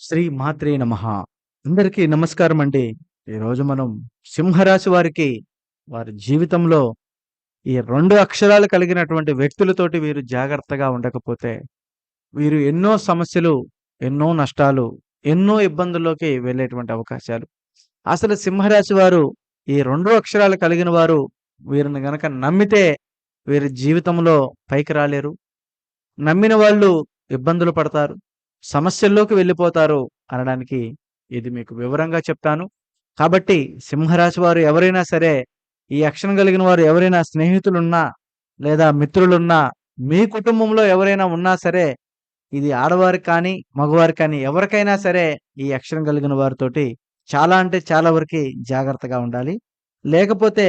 శ్రీ మాత్రే నమ. అందరికీ నమస్కారం అండి. ఈరోజు మనం సింహరాశి వారికి వారి జీవితంలో ఈ రెండు అక్షరాలు కలిగినటువంటి వ్యక్తులతోటి వీరు జాగ్రత్తగా ఉండకపోతే వీరు ఎన్నో సమస్యలు ఎన్నో నష్టాలు ఎన్నో ఇబ్బందుల్లోకి వెళ్ళేటువంటి అవకాశాలు. అసలు సింహరాశి వారు ఈ రెండు అక్షరాలు కలిగిన వారు వీరిని గనక నమ్మితే వీరి జీవితంలో పైకి రాలేరు. నమ్మిన వాళ్ళు ఇబ్బందులు పడతారు. సమస్యల్లోకి వెళ్ళిపోతారు అనడానికి ఇది మీకు వివరంగా చెప్తాను. కాబట్టి సింహరాశి వారు ఎవరైనా సరే ఈ అక్షరం కలిగిన వారు ఎవరైనా స్నేహితులున్నా లేదా మిత్రులున్నా మీ కుటుంబంలో ఎవరైనా ఉన్నా సరే ఇది ఆడవారికి కానీ మగవారి కానీ ఎవరికైనా సరే ఈ అక్షరం కలిగిన వారితోటి చాలా అంటే చాలా వరకు జాగ్రత్తగా ఉండాలి. లేకపోతే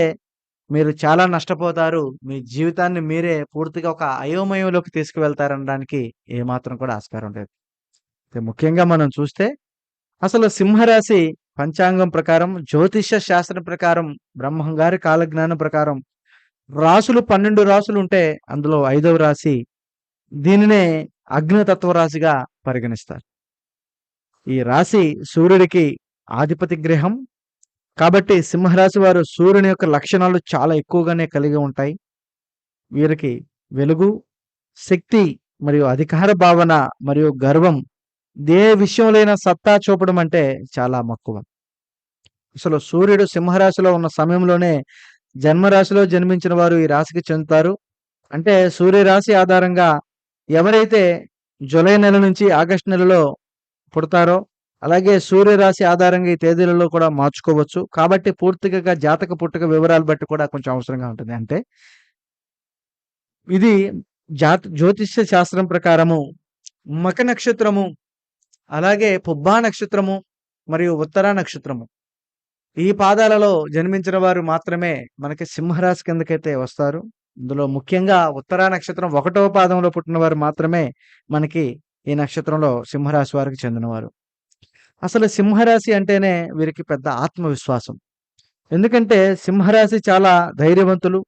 మీరు చాలా నష్టపోతారు మీ జీవితాన్ని మీరే పూర్తిగా ఒక అయోమయంలోకి తీసుకువెళ్తారనడానికి ఏమాత్రం కూడా ఆస్కారం లేదు. ముఖ్యంగా మనం చూస్తే అసలు సింహరాశి పంచాంగం ప్రకారం జ్యోతిష శాస్త్రం ప్రకారం బ్రహ్మం గారి కాలజ్ఞానం ప్రకారం రాసులు పన్నెండు రాసులు ఉంటే అందులో ఐదవ రాశి దీనినే అగ్నితత్వ రాశిగా పరిగణిస్తారు. ఈ రాశి సూర్యుడికి ఆధిపతి గ్రహం. కాబట్టి సింహరాశి వారు సూర్యుని యొక్క లక్షణాలు చాలా ఎక్కువగానే కలిగి ఉంటాయి. వీరికి వెలుగు శక్తి మరియు అధికార భావన మరియు గర్వం దే విషయంలోనైనా సత్తా చూపడం అంటే చాలా మక్కువ. అసలు సూర్యుడు సింహరాశిలో ఉన్న సమయంలోనే జన్మరాశిలో జన్మించిన వారు ఈ రాశికి చెందుతారు. అంటే సూర్యరాశి ఆధారంగా ఎవరైతే జూలై నెల నుంచి ఆగస్టు నెలలో పుడతారో అలాగే సూర్యరాశి ఆధారంగా ఈ తేదీలలో కూడా మార్చుకోవచ్చు. కాబట్టి పూర్తిగా జాతక పుట్టుక వివరాలు బట్టి కూడా కొంచెం అవసరంగా ఉంటుంది. అంటే ఇది జాత జ్యోతిష్య శాస్త్రం ప్రకారము మక నక్షత్రము అలాగే పుబ్బా నక్షత్రము మరియు ఉత్తర నక్షత్రము. ఈ పాదాలలో జన్మించిన వారు మాత్రమే మనకి సింహరాశి కిందకైతే వస్తారు. ఇందులో ముఖ్యంగా ఉత్తరా నక్షత్రం ఒకటవ పాదంలో పుట్టిన వారు మాత్రమే మనకి ఈ నక్షత్రంలో సింహరాశి వారికి చెందినవారు. అసలు సింహరాశి అంటేనే వీరికి పెద్ద ఆత్మవిశ్వాసం. ఎందుకంటే సింహరాశి చాలా ధైర్యవంతులు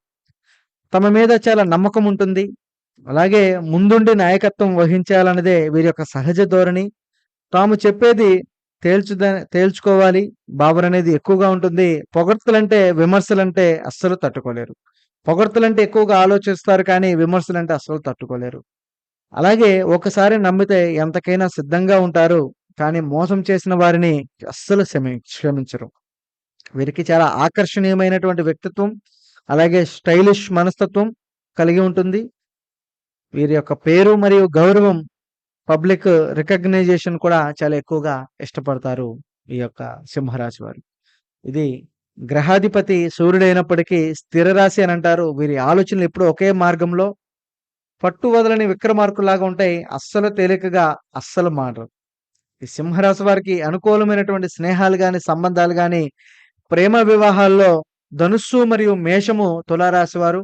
తమ మీద చాలా నమ్మకం ఉంటుంది. అలాగే ముందుండి నాయకత్వం వహించాలన్నదే వీరి యొక్క సహజ ధోరణి. తాము చెప్పేది తేల్చుద తేల్చుకోవాలి. భావన అనేది ఎక్కువగా ఉంటుంది. పొగడ్తలంటే విమర్శలంటే అస్సలు తట్టుకోలేరు. పొగడ్తలంటే ఎక్కువగా ఆలోచిస్తారు కానీ విమర్శలంటే అస్సలు తట్టుకోలేరు. అలాగే ఒకసారి నమ్మితే ఎంతకైనా సిద్ధంగా ఉంటారు కానీ మోసం చేసిన వారిని అస్సలు క్షమి క్షమించరు. వీరికి చాలా ఆకర్షణీయమైనటువంటి వ్యక్తిత్వం అలాగే స్టైలిష్ మనస్తత్వం కలిగి ఉంటుంది. వీరి యొక్క పేరు మరియు గౌరవం పబ్లిక్ రికగ్నైజేషన్ కూడా చాలా ఎక్కువగా ఇష్టపడతారు ఈ యొక్క సింహరాశి వారు. ఇది గ్రహాధిపతి సూర్యుడైనప్పటికీ స్థిర రాశి అని అంటారు. వీరి ఆలోచనలు ఎప్పుడు ఒకే మార్గంలో పట్టు వదలని విక్రమార్కులాగా ఉంటాయి. అస్సలు తేలికగా అస్సలు మారరు. ఈ సింహరాశి వారికి అనుకూలమైనటువంటి స్నేహాలు కానీ సంబంధాలు కానీ ప్రేమ వివాహాల్లో ధనుస్సు మరియు మేషము తులారాశి వారు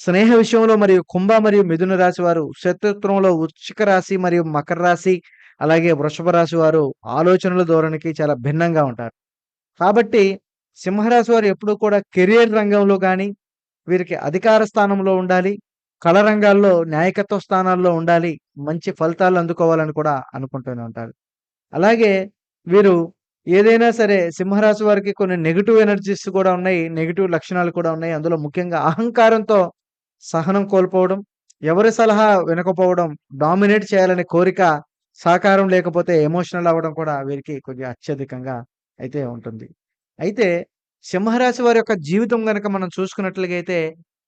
స్నేహ విషయంలో మరియు కుంభ మరియు మిథున రాశి వారు శత్రుత్వంలో వృశ్చిక రాశి మరియు మకర రాశి అలాగే వృషభ రాశి వారు ఆలోచనల ధోరణికి చాలా భిన్నంగా ఉంటారు. కాబట్టి సింహరాశి వారు ఎప్పుడూ కూడా కెరియర్ రంగంలో కానీ వీరికి అధికార స్థానంలో ఉండాలి కళ రంగాల్లో నాయకత్వ స్థానాల్లో ఉండాలి మంచి ఫలితాలు అందుకోవాలని కూడా అనుకుంటూనే ఉంటారు. అలాగే వీరు ఏదైనా సరే సింహరాశి వారికి కొన్ని నెగిటివ్ ఎనర్జీస్ కూడా ఉన్నాయి నెగిటివ్ లక్షణాలు కూడా ఉన్నాయి. అందులో ముఖ్యంగా అహంకారంతో సహనం కోల్పోవడం ఎవరి సలహా వినకపోవడం డామినేట్ చేయాలనే కోరిక సహకారం లేకపోతే ఎమోషనల్ అవ్వడం కూడా వీరికి కొద్దిగా అత్యధికంగా అయితే ఉంటుంది. అయితే సింహరాశి వారి యొక్క జీవితం కనుక మనం చూసుకున్నట్లయితే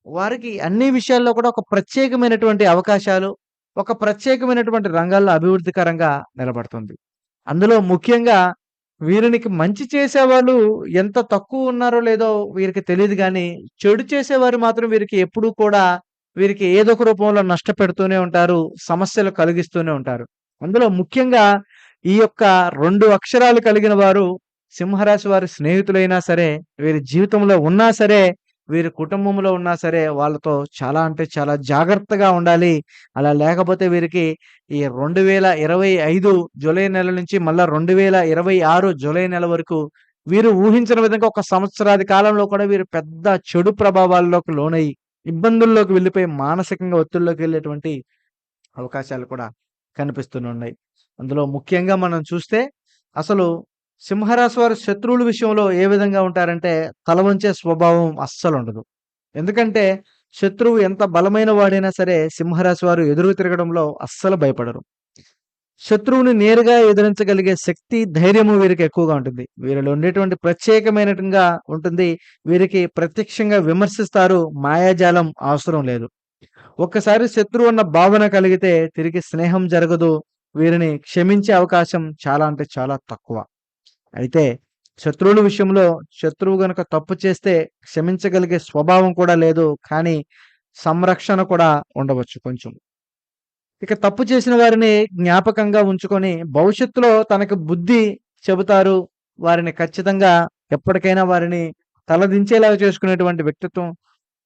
వారికి అన్ని విషయాల్లో కూడా ఒక ప్రత్యేకమైనటువంటి అవకాశాలు ఒక ప్రత్యేకమైనటువంటి రంగాల్లో అభివృద్ధికరంగా నిలబడుతుంది. అందులో ముఖ్యంగా వీరికి మంచి చేసేవాళ్ళు ఎంత తక్కువ ఉన్నారో లేదో వీరికి తెలియదు కానీ చెడు చేసేవారు మాత్రం వీరికి ఎప్పుడూ కూడా వీరికి ఏదో ఒక రూపంలో నష్టపెడుతూనే ఉంటారు సమస్యలు కలిగిస్తూనే ఉంటారు. అందులో ముఖ్యంగా ఈ యొక్క రెండు అక్షరాలు కలిగిన వారు సింహరాశి వారి స్నేహితులైనా సరే వీరి జీవితంలో ఉన్నా సరే వీరి కుటుంబంలో ఉన్నా సరే వాళ్ళతో చాలా అంటే చాలా జాగ్రత్తగా ఉండాలి. అలా లేకపోతే వీరికి ఈ రెండు వేల ఇరవై ఐదు జూలై నెల నుంచి మళ్ళా రెండు వేల ఇరవై ఆరు జూలై నెల వరకు వీరు ఊహించిన విధంగా ఒక సంవత్సరాది కాలంలో కూడా వీరు పెద్ద చెడు ప్రభావాల్లోకి లోనై ఇబ్బందుల్లోకి వెళ్ళిపోయి మానసికంగా ఒత్తిడిలోకి వెళ్ళేటువంటి అవకాశాలు కూడా కనిపిస్తున్నాయి అందులో ముఖ్యంగా మనం చూస్తే అసలు సింహరాశి వారు శత్రువుల విషయంలో ఏ విధంగా ఉంటారంటే తలవంచే స్వభావం అస్సలు ఉండదు. ఎందుకంటే శత్రువు ఎంత బలమైన వాడైనా సరే సింహరాశి వారు ఎదురు తిరగడంలో అస్సలు భయపడరు. శత్రువుని నేరుగా ఎదిరించగలిగే శక్తి ధైర్యము వీరికి ఎక్కువగా ఉంటుంది. వీరిలో ఉండేటువంటి ప్రత్యేకమైనట్టుగా ఉంటుంది. వీరికి ప్రత్యక్షంగా విమర్శిస్తారు. మాయాజాలం అవసరం లేదు. ఒక్కసారి శత్రువు అన్న భావన కలిగితే తిరిగి స్నేహం జరగదు. వీరిని క్షమించే అవకాశం చాలా అంటే చాలా తక్కువ. అయితే శత్రువుల విషయంలో శత్రువు గనక తప్పు చేస్తే క్షమించగలిగే స్వభావం కూడా లేదు కానీ సంరక్షణ కూడా ఉండవచ్చు కొంచెం. ఇక తప్పు చేసిన వారిని జ్ఞాపకంగా ఉంచుకొని భవిష్యత్తులో తనకు బుద్ధి చెబుతారు. వారిని ఖచ్చితంగా ఎప్పటికైనా వారిని తలదించేలాగా చేసుకునేటువంటి వ్యక్తిత్వం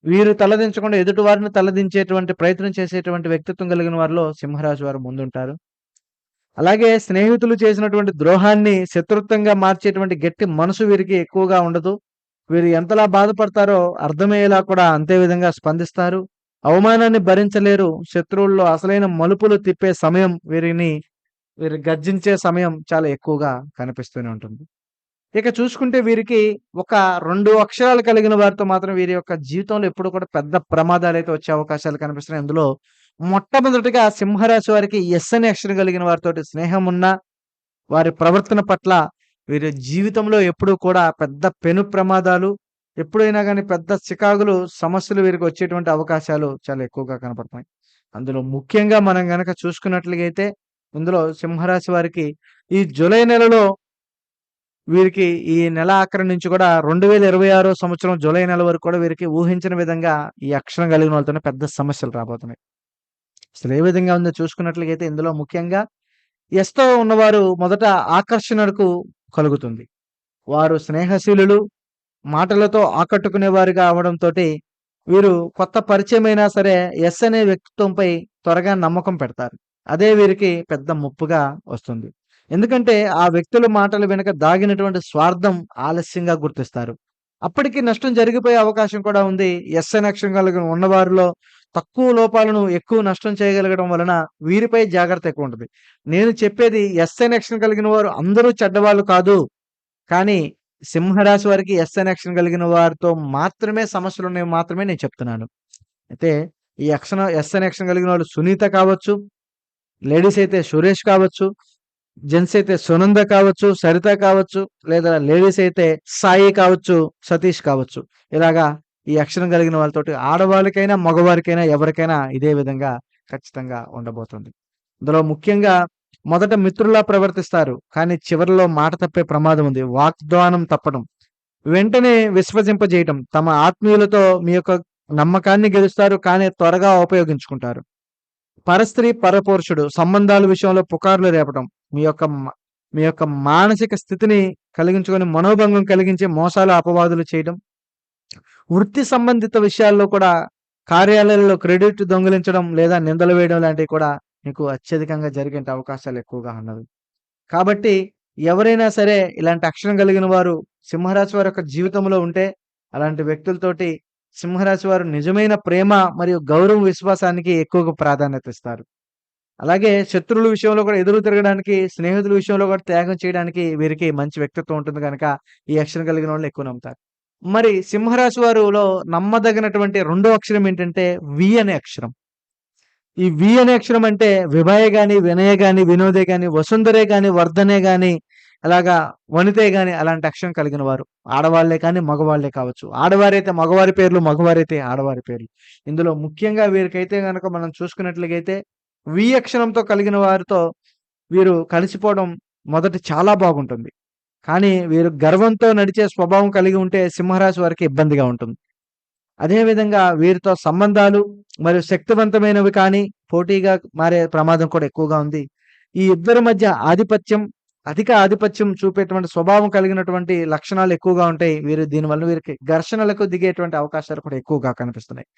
వీరు తలదించకుండా ఎదుటి వారిని తలదించేటువంటి ప్రయత్నం చేసేటువంటి వ్యక్తిత్వం కలిగిన వారిలో సింహరాజు వారు ముందుంటారు. అలాగే స్నేహితులు చేసినటువంటి ద్రోహాన్ని శత్రుత్వంగా మార్చేటువంటి గట్టి మనసు వీరికి ఎక్కువగా ఉండదు. వీరు ఎంతలా బాధపడతారో అర్థమయ్యేలా కూడా అంతే విధంగా స్పందిస్తారు. అవమానాన్ని భరించలేరు. శత్రువుల్లో అసలైన మలుపులు తిప్పే సమయం వీరిని వీరు గర్జించే సమయం చాలా ఎక్కువగా కనిపిస్తూనే ఉంటుంది. ఇక చూసుకుంటే వీరికి ఒక రెండు అక్షరాలు కలిగిన వారితో మాత్రం వీరి యొక్క జీవితంలో ఎప్పుడు కూడా పెద్ద ప్రమాదాలు అయితే వచ్చే అవకాశాలు కనిపిస్తున్నాయి. అందులో మొట్టమొదటిగా సింహరాశి వారికి ఎస్ అనే అక్షరం కలిగిన వారితో స్నేహం ఉన్నా వారి ప్రవర్తన పట్ల వీరి జీవితంలో ఎప్పుడూ కూడా పెద్ద పెను ప్రమాదాలు ఎప్పుడైనా కానీ పెద్ద చికాకులు సమస్యలు వీరికి వచ్చేటువంటి అవకాశాలు చాలా ఎక్కువగా కనపడుతున్నాయి అందులో ముఖ్యంగా మనం గనక చూసుకున్నట్లయితే ఇందులో సింహరాశి వారికి ఈ జూలై నెలలో వీరికి ఈ నెల ఆఖరి నుంచి కూడా రెండు వేల ఇరవై ఆరో సంవత్సరం జూలై నెల వరకు కూడా వీరికి ఊహించిన విధంగా ఈ అక్షరం కలిగిన వాళ్ళతోనే పెద్ద సమస్యలు రాబోతున్నాయి. అసలు ఏ విధంగా ఉందో చూసుకున్నట్లయితే ఇందులో ముఖ్యంగా ఎస్తో ఉన్నవారు మొదట ఆకర్షణకు కలుగుతుంది. వారు స్నేహశీలులు మాటలతో ఆకట్టుకునేవారుగా అవడంతో వీరు కొత్త పరిచయమైనా సరే ఎస్ అనే వ్యక్తిత్వంపై త్వరగా నమ్మకం పెడతారు. అదే వీరికి పెద్ద ముప్పుగా వస్తుంది. ఎందుకంటే ఆ వ్యక్తుల మాటలు వెనుక దాగినటువంటి స్వార్థం ఆలస్యంగా గుర్తిస్తారు. అప్పటికి నష్టం జరిగిపోయే అవకాశం కూడా ఉంది. ఎస్ అనే కలిగిన. ఉన్నవారిలో తక్కువ లోపాలను ఎక్కువ నష్టం చేయగలగడం వలన వీరిపై జాగ్రత్త ఎక్కువ ఉంటుంది. నేను చెప్పేది ఎస్ అనే కలిగిన వారు అందరూ చెడ్డవాళ్ళు కాదు. కానీ సింహరాశి వారికి ఎస్ అనే కలిగిన వారితో మాత్రమే సమస్యలు ఉన్నాయి మాత్రమే నేను చెప్తున్నాను. అయితే ఈ అక్షరం ఎస్ అనే కలిగిన వాళ్ళు సునీత కావచ్చు లేడీస్ అయితే సురేష్ కావచ్చు జెంట్స్ అయితే సునంద కావచ్చు సరిత కావచ్చు లేదా లేడీస్ అయితే సాయి కావచ్చు సతీష్ కావచ్చు. ఇలాగా ఈ అక్షరం కలిగిన వాళ్ళతోటి ఆడవాళ్ళకైనా మగవారికైనా ఎవరికైనా ఇదే విధంగా ఖచ్చితంగా ఉండబోతుంది. ఇందులో ముఖ్యంగా మొదట మిత్రులా ప్రవర్తిస్తారు కానీ చివరిలో మాట తప్పే ప్రమాదం ఉంది. వాగ్దానం తప్పడం. వెంటనే విశ్వసింపజేయటం. తమ ఆత్మీయులతో మీ యొక్క నమ్మకాన్ని గెలుస్తారు కానీ త్వరగా ఉపయోగించుకుంటారు. పరస్త్రీ పరపురుషుడు సంబంధాల విషయంలో పుకార్లు రేపడం మీ యొక్క మ- మీ యొక్క మానసిక స్థితిని కలిగించుకొని మనోభంగం కలిగించే మోసాలు అపవాదులు చేయడం వృత్తి సంబంధిత విషయాల్లో కూడా కార్యాలయాల్లో క్రెడిట్ దొంగిలించడం లేదా నిందలు వేయడం లాంటివి కూడా మీకు అత్యధికంగా జరిగే అవకాశాలు ఎక్కువగా ఉన్నవి. కాబట్టి ఎవరైనా సరే ఇలాంటి అక్షరం కలిగిన వారు సింహరాశి వారి యొక్క జీవితంలో ఉంటే అలాంటి వ్యక్తులతోటి సింహరాశి వారు నిజమైన ప్రేమ మరియు గౌరవ విశ్వాసానికి ఎక్కువగా ప్రాధాన్యత ఇస్తారు. అలాగే శత్రువుల విషయంలో కూడా ఎదురు తిరగడానికి స్నేహితుల విషయంలో కూడా త్యాగం చేయడానికి వీరికి మంచి వ్యక్తిత్వం ఉంటుంది కనుక ఈ అక్షరం కలిగిన వాళ్ళు ఎక్కువ నమ్ముతారు. మరి సింహరాశి వారిలో నమ్మదగినటువంటి రెండో అక్షరం ఏంటంటే వి అనే అక్షరం. ఈ వి అనే అక్షరం అంటే విభయ గాని వినయ గాని వినోదే గాని వసుంధరే గాని వర్ధనే గాని అలాగా వనితే గాని అలాంటి అక్షరం కలిగిన వారు. ఆడవాళ్ళే కానీ మగవాళ్ళే కావచ్చు. ఆడవారైతే మగవారి పేర్లు మగవారైతే ఆడవారి పేర్లు. ఇందులో ముఖ్యంగా వీరికైతే కనుక మనం చూసుకున్నట్లయితే వి అక్షరంతో కలిగిన వారితో వీరు కలిసిపోవడం మొదట చాలా బాగుంటుంది. కానీ వీరు గర్వంతో నడిచే స్వభావం కలిగి ఉంటే సింహరాశి వారికి ఇబ్బందిగా ఉంటుంది. అదేవిధంగా వీరితో సంబంధాలు మరియు శక్తివంతమైనవి కానీ పోటీగా మారే ప్రమాదం కూడా ఎక్కువగా ఉంది. ఈ ఇద్దరి మధ్య ఆధిపత్యం అధిక ఆధిపత్యం చూపేటువంటి స్వభావం కలిగినటువంటి లక్షణాలు ఎక్కువగా ఉంటాయి. వీరు దీనివల్ల వీరికి ఘర్షణలకు దిగేటువంటి అవకాశాలు కూడా ఎక్కువగా కనిపిస్తున్నాయి.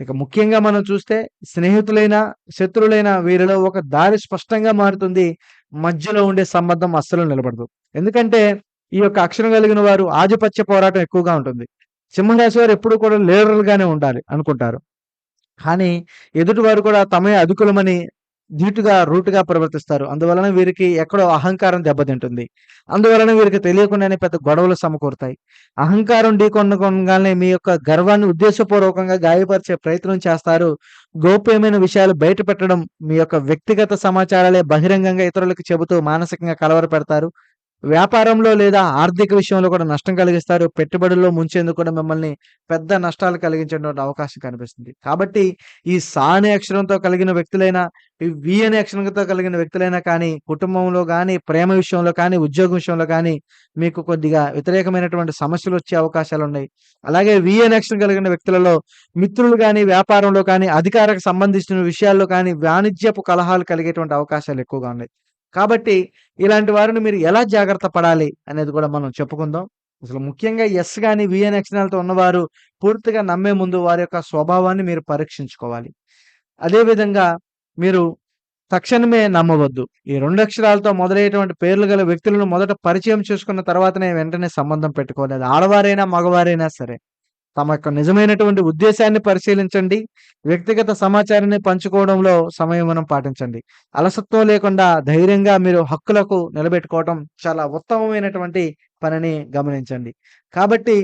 ఇక ముఖ్యంగా మనం చూస్తే స్నేహితులైన శత్రులైన వీరిలో ఒక దారి స్పష్టంగా మారుతుంది. మధ్యలో ఉండే సంబంధం అస్సలు నిలబడదు. ఎందుకంటే ఈ యొక్క అక్షరం కలిగిన వారు ఆధిపత్య పోరాటం ఎక్కువగా ఉంటుంది. సింహరాశి వారు ఎప్పుడు కూడా లీడర్ ఉండాలి అనుకుంటారు. కానీ ఎదుటి వారు కూడా తమే అధికులమని ధీటుగా రూటుగా ప్రవర్తిస్తారు. అందువలన వీరికి ఎక్కడో అహంకారం దెబ్బతింటుంది. అందువలన వీరికి తెలియకుండానే పెద్ద గొడవలు సమకూరుతాయి. అహంకారం ఢీకొనగానే మీ యొక్క గర్వాన్ని ఉద్దేశపూర్వకంగా గాయపరిచే ప్రయత్నం చేస్తారు. గోప్యమైన విషయాలు బయట పెట్టడం, మీ యొక్క వ్యక్తిగత సమాచారాలే బహిరంగంగా ఇతరులకు చెబుతూ మానసికంగా కలవరపెడతారు. వ్యాపారంలో లేదా ఆర్థిక విషయంలో కూడా నష్టం కలిగిస్తారు. పెట్టుబడుల్లో ముంచేందుకు కూడా మిమ్మల్ని పెద్ద నష్టాలు కలిగించేటువంటి అవకాశం కనిపిస్తుంది. కాబట్టి ఈ సా అనే అక్షరంతో కలిగిన వ్యక్తులైనా, ఈ వి అనే అక్షరంతో కలిగిన వ్యక్తులైనా కానీ, కుటుంబంలో కానీ ప్రేమ విషయంలో కానీ, ఉద్యోగం విషయంలో కానీ మీకు కొద్దిగా వ్యతిరేకమైనటువంటి సమస్యలు వచ్చే అవకాశాలు ఉన్నాయి అలాగే వి అనే అక్షరం కలిగిన వ్యక్తులలో మిత్రులు కానీ వ్యాపారంలో కానీ, అధికారకు సంబంధించిన విషయాల్లో కానీ, వాణిజ్యపు కలహాలు కలిగేటువంటి అవకాశాలు ఎక్కువగా ఉన్నాయి. కాబట్టి ఇలాంటి వారిని మీరు ఎలా జాగ్రత్త పడాలి అనేది కూడా మనం చెప్పుకుందాం. అసలు ముఖ్యంగా ఎస్ కానీ విఎన్ అనే అక్షరాలతో ఉన్నవారు పూర్తిగా నమ్మే ముందు వారి యొక్క స్వభావాన్ని మీరు పరీక్షించుకోవాలి. అదే విధంగా మీరు తక్షణమే నమ్మవద్దు. ఈ రెండు అక్షరాలతో మొదలయ్యేటువంటి పేర్లు గల వ్యక్తులను మొదట పరిచయం చేసుకున్న తర్వాతనే వెంటనే సంబంధం పెట్టుకోవాలి. ఆడవారైనా, మగవారైనా సరే. తమ యొక్క నిజమైనటువంటి ఉద్దేశాన్ని పరిశీలించండి. వ్యక్తిగత సమాచారాన్ని పంచుకోవడంలో సంయమనం పాటించండి. అలసత్వం లేకుండా ధైర్యంగా మీరు హక్కులకు నిలబెట్టుకోవటం చాలా ఉత్తమమైనటువంటి పనిని గమనించండి. కాబట్టి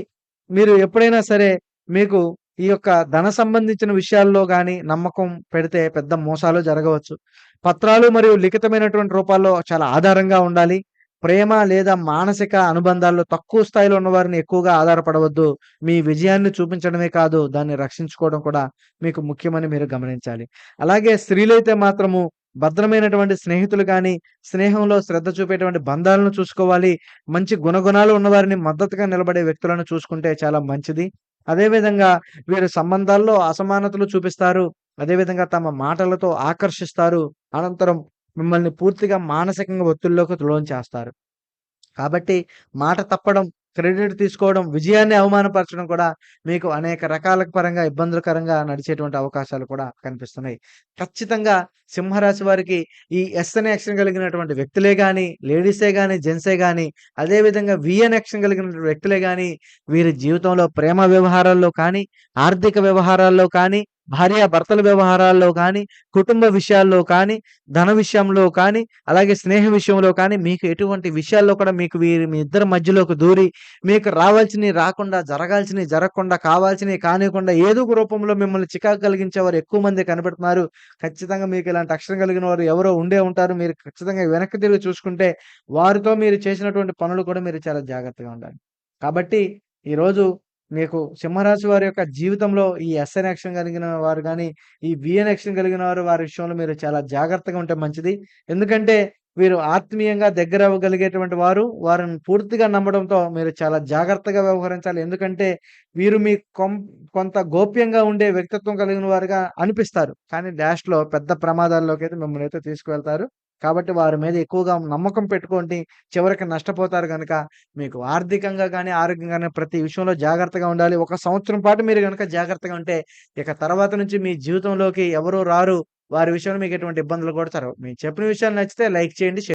మీరు ఎప్పుడైనా సరే మీకు ఈ యొక్క ధన సంబంధించిన విషయాల్లో కానీ నమ్మకం పెడితే పెద్ద మోసాలు జరగవచ్చు. పత్రాలు మరియు లిఖితమైనటువంటి రూపాల్లో చాలా ఆధారంగా ఉండాలి. ప్రేమ లేదా మానసిక అనుబంధాల్లో తక్కువ స్థాయిలో ఉన్నవారిని ఎక్కువగా ఆధారపడవద్దు. మీ విజయాన్ని చూపించడమే కాదు, దాన్ని రక్షించుకోవడం కూడా మీకు ముఖ్యమని మీరు గమనించాలి. అలాగే స్త్రీలైతే మాత్రము భద్రమైనటువంటి స్నేహితులు కానీ స్నేహంలో శ్రద్ధ చూపేటువంటి బంధాలను చూసుకోవాలి. మంచి గుణగుణాలు ఉన్నవారిని మద్దతుగా నిలబడే వ్యక్తులను చూసుకుంటే చాలా మంచిది. అదేవిధంగా వీరి వీరు సంబంధాల్లో అసమానతలు చూపిస్తారు. అదేవిధంగా తమ మాటలతో ఆకర్షిస్తారు. అనంతరం మిమ్మల్ని పూర్తిగా మానసికంగా ఒత్తిడిలోకి లోనుచేస్తారు. కాబట్టి మాట తప్పడం, క్రెడిట్ తీసుకోవడం, విజయాన్ని అవమానపరచడం కూడా మీకు అనేక రకాల పరంగా ఇబ్బందులకరంగా నడిచేటువంటి అవకాశాలు కూడా కనిపిస్తున్నాయి. ఖచ్చితంగా సింహరాశి వారికి ఈ ఎస్ అనే యాక్షన్ కలిగినటువంటి వ్యక్తులే కానీ లేడీసే కానీ జెంట్సే కానీ అదే విధంగా వి అనే కలిగిన వ్యక్తులే కానీ వీరి జీవితంలో ప్రేమ వ్యవహారాల్లో కానీ, ఆర్థిక వ్యవహారాల్లో కానీ, భార్యాభర్తల వ్యవహారాల్లో కానీ, కుటుంబ విషయాల్లో కానీ, ధన విషయంలో కానీ, అలాగే స్నేహ విషయంలో కానీ, మీకు ఎటువంటి విషయాల్లో కూడా మీకు వీరి మీ ఇద్దరి మధ్యలోకి దూరి, మీకు రావాల్సినవి రాకుండా, జరగాల్సినవి జరగకుండా, కావాల్సినవి కానివ్వకుండా ఏదో ఒక రూపంలో మిమ్మల్ని చికాకు కలిగించేవారు ఎక్కువ మంది కనబడుతున్నారు ఖచ్చితంగా మీకు ఇలాంటి అక్షరం కలిగిన వారు ఎవరో ఉండే ఉంటారు. మీరు ఖచ్చితంగా వెనక్కి తిరిగి చూసుకుంటే, వారితో మీరు చేసినటువంటి పనులు కూడా మీరు చాలా జాగ్రత్తగా ఉండాలి. కాబట్టి ఈరోజు మీకు సింహరాశి వారి యొక్క జీవితంలో ఈ ఎస్ఎన్ యాక్షన్ కలిగిన వారు కానీ ఈ బిఎన్ యాక్షన్ కలిగిన వారు వారి విషయంలో మీరు చాలా జాగ్రత్తగా ఉంటే మంచిది. ఎందుకంటే వీరు ఆత్మీయంగా దగ్గర అవ్వగలిగేటువంటి వారు. వారిని పూర్తిగా నమ్మడంతో మీరు చాలా జాగ్రత్తగా వ్యవహరించాలి. ఎందుకంటే వీరు మీ కొం కొంత గోప్యంగా ఉండే వ్యక్తిత్వం కలిగిన వారుగా అనిపిస్తారు. కానీ డాష్‌లో పెద్ద ప్రమాదాల్లోకి అయితే మిమ్మల్ని అయితే తీసుకువెళ్తారు. కాబట్టి వారి మీద ఎక్కువగా నమ్మకం పెట్టుకోండి. చివరికి నష్టపోతారు కనుక మీకు ఆర్థికంగా కానీ ఆరోగ్యంగా కానీ ప్రతి విషయంలో జాగ్రత్తగా ఉండాలి. ఒక సంవత్సరం పాటు మీరు కనుక జాగ్రత్తగా ఉంటే, ఇక తర్వాత నుంచి మీ జీవితంలోకి ఎవరు రారు. వారి విషయంలో మీకు ఎటువంటి ఇబ్బందులు కూడా జరగవు. మేము చెప్పిన విషయాలు నచ్చితే లైక్ చేయండి.